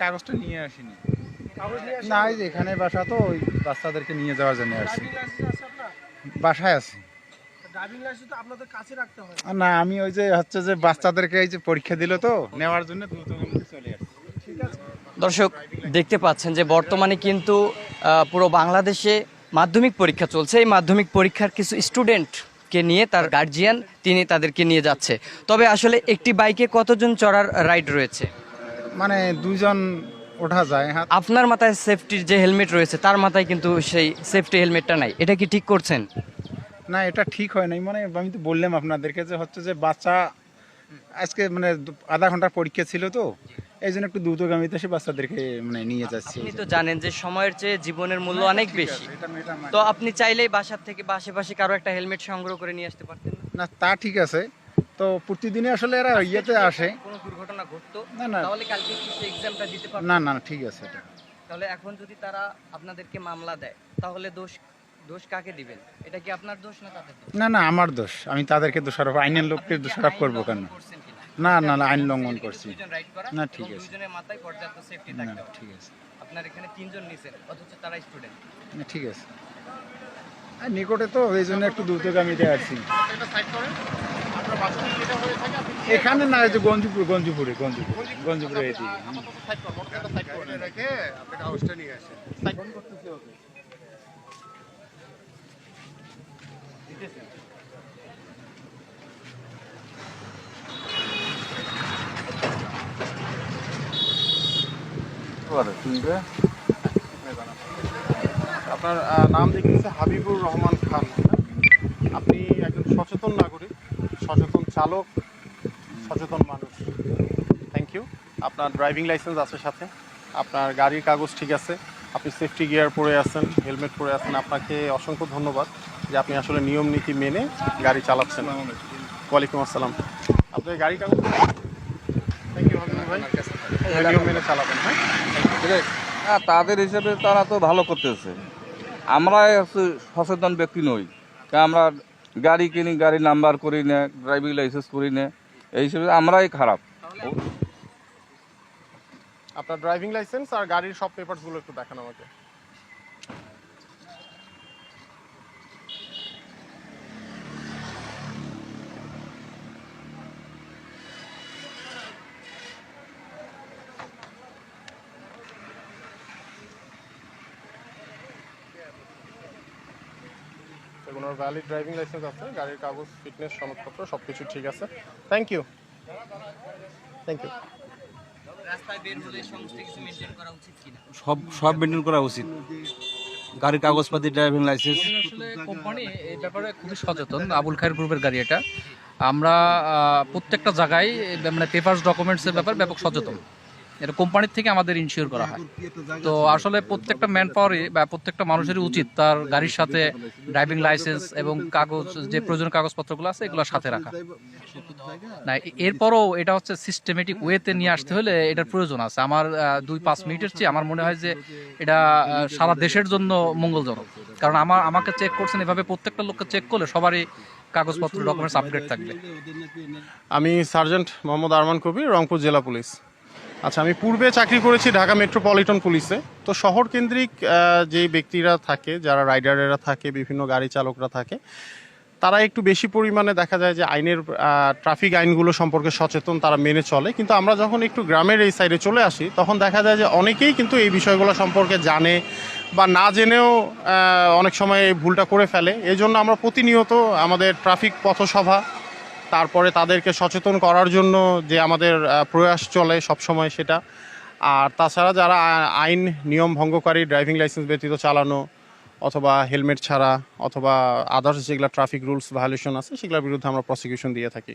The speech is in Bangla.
কাগজটা নিয়ে আসিনি? না এই যে এখানে বাসা তো ওই বাচ্চাদেরকে নিয়ে যাওয়ার জন্য আসছি আপনার? বাসায় আছি। ড্রাইভিং লাইসেন্স তো আপনাদের কাছে রাখতে হয়। আর না আমি ওই যে হচ্ছে যে বাচ্চাদেরকে এই যে পরীক্ষা দিল তো নেওয়ার জন্য দ্রুত চলে আসছি। ঠিক আছে। দর্শক দেখতে পাচ্ছেন যে বর্তমানে কিন্তু পুরো বাংলাদেশে মাধ্যমিক পরীক্ষা চলছে। এই মাধ্যমিক পরীক্ষার কিছু স্টুডেন্টকে নিয়ে তার গার্জিয়ান তিনি তাদেরকে নিয়ে যাচ্ছে। তবে আসলে একটি বাইকে কতজন চড়ার রাইড রয়েছে? মানে দুজন ওঠা যায় হ্যাঁ। আপনার মাথায় সেফটির যে হেলমেট রয়েছে তার মাথায় কিন্তু সেই সেফটি হেলমেটটা নাই। এটা কি ঠিক করছেন? না এটা ঠিক হয় নাই। মানে আমি তো বললাম আপনাদেরকে যে হচ্ছে যে বাচ্চা আজকে মানে আধা ঘণ্টার পরীক্ষা ছিল তো এই জন্য একটু দ্রুতগামীতে এসে বাচ্চাদেরকে মানে নিয়ে যাচ্ছি। আপনি তো জানেন যে সময়ের চেয়ে জীবনের মূল্য অনেক বেশি। মানি। তো আপনি চাইলেই বাসার থেকে বা আশেপাশে কারও একটা হেলমেট সংগ্রহ করে নিয়ে আসতে পারতেন। না? না তা ঠিক আছে। তো প্রতিদিনই আসলে এরা ইয়েতে আসে। দুর্ঘটনা ঘটতো তাহলে কালকে কি সেই এক্সামটা দিতে পারতেন না না ঠিক আছে এটা। তাহলে এখন যদি তারা আপনাদেরকে মামলা দেয় তাহলে দোষ দোষ কাকে দিবেন? এটা কি আপনার দোষ না তাদের দোষ? না না আমার দোষ। আমি তাদেরকে দোষারোপ আইনের লোককে দোষারোপ করব কেন? না না না আইন লঙ্ঘন করছি। না, ঠিক আছে। দুইজনের মাথায় পর্যাপ্ত সেফটি থাকতে হবে। ঠিক আছে। আপনার এখানে তিনজন নিছেন অথচ তারা স্টুডেন্ট না ঠিক আছে। নিকটে তো এই জন্য একটু দ্রুতগামীতে আসছি এখানে না এই যে গঞ্জুপুর গঞ্জুপুরে গঞ্জুপুর গঞ্জুপুরে এদিকে। আপনার নাম লিখেছে হাবিবুর রহমান খান আপনি একজন সচেতন নাগরিক সচেতন চালক সচেতন মানুষ। থ্যাংক ইউ আপনার ড্রাইভিং লাইসেন্স আছে সাথে। আপনার গাড়ির কাগজ ঠিক আছে। আপনি সেফটি গিয়ার পরে আছেন হেলমেট পরে আছেন। আপনাকে অসংখ্য ধন্যবাদ যে আপনি আসলে নিয়ম নীতি মেনে গাড়ি চালাচ্ছেন। ওয়ালাইকুম আসসালাম। আপনার গাড়ি কাগজ থ্যাংক ইউ ভাই। নিয়ম মেনে চালাবেন হ্যাঁ? হ্যাঁ তাদের হিসেবে তারা তো ভালো করতেছে। আমরা সচেতন ব্যক্তি নই। আমরা গাড়ি কিনি, গাড়ি নাম্বার করি নে ড্রাইভিং লাইসেন্স করি নে, এই হিসেবে আমরাই খারাপ। আপনার ড্রাইভিং লাইসেন্স আর গাড়ির সব পেপারসগুলো একটু দেখান আমাকে। ওনার ভ্যালিড ড্রাইভিং লাইসেন্স আছে গাড়ির কাগজ ফিটনেস সনদপত্র সব কিছু ঠিক আছে। থ্যাংক ইউ থ্যাংক ইউ সব সব মেনটেন করা উচিত। গাড়ির কাগজপাতি ড্রাইভিং লাইসেন্স কোম্পানি এই ব্যাপারে খুবই সচেতন আবুল খায়ের গ্রুপের গাড়ি এটা। আমরা প্রত্যেকটা জায়গায় মানে পেপারস ডকুমেন্টসের ব্যাপারে ব্যাপক সচেতন। এটা কোম্পানির থেকে আমাদের ইনশিওর করা হয়। তো আসলে প্রত্যেকটা ম্যান পাওয়ারই বা প্রত্যেকটা মানুষেরই উচিত তার গাড়ির সাথে ড্রাইভিং লাইসেন্স এবং কাগজ, যে প্রয়োজনীয় কাগজপত্রগুলো আছে এগুলো সাথে রাখা। না এরপরও এটা হচ্ছে সিস্টেমেটিক ওয়েতে নিয়ে আসতে হলে এটার প্রয়োজন আছে। আমার দুই পাঁচ মিনিটের চেয়ে আমার মনে হয় যে এটা সারা দেশের জন্য মঙ্গলজনক। কারণ আমার, আমাকে চেক করছেন এভাবে প্রত্যেকটা লোককে চেক করলে সবারই কাগজপত্র ডকুমেন্টস আপডেট থাকবে। আমি সার্জেন্ট মোহাম্মদ আরমান কবির, রংপুর জেলা পুলিশ। আচ্ছা আমি পূর্বে চাকরি করেছি ঢাকা মেট্রোপলিটন পুলিশে। তো শহর কেন্দ্রিক যে ব্যক্তিরা থাকে, যারা রাইডারেরা থাকে, বিভিন্ন গাড়ি চালকরা থাকে, তারা একটু বেশি পরিমাণে দেখা যায় যে আইনের ট্রাফিক আইনগুলো সম্পর্কে সচেতন, তারা মেনে চলে। কিন্তু আমরা যখন একটু গ্রামের এই সাইডে চলে আসি, তখন দেখা যায় যে অনেকেই কিন্তু এই বিষয়গুলো সম্পর্কে জানে বা না জেনেও অনেক সময় এই ভুলটা করে ফেলে। এই জন্য আমরা প্রতিনিয়ত আমাদের ট্রাফিক পথসভা তারপরে তাদেরকে সচেতন করার জন্য যে আমাদের প্রয়াস চলে সব সময় সেটা। আর তাছাড়া যারা আইন নিয়ম ভঙ্গকারী, ড্রাইভিং লাইসেন্স ব্যতীত চালানো অথবা হেলমেট ছাড়া অথবা আদার্স যেগুলো ট্রাফিক রুলস ভায়োলেশন আছে, সেগুলোর বিরুদ্ধে আমরা প্রসিকিউশন দিয়ে থাকি।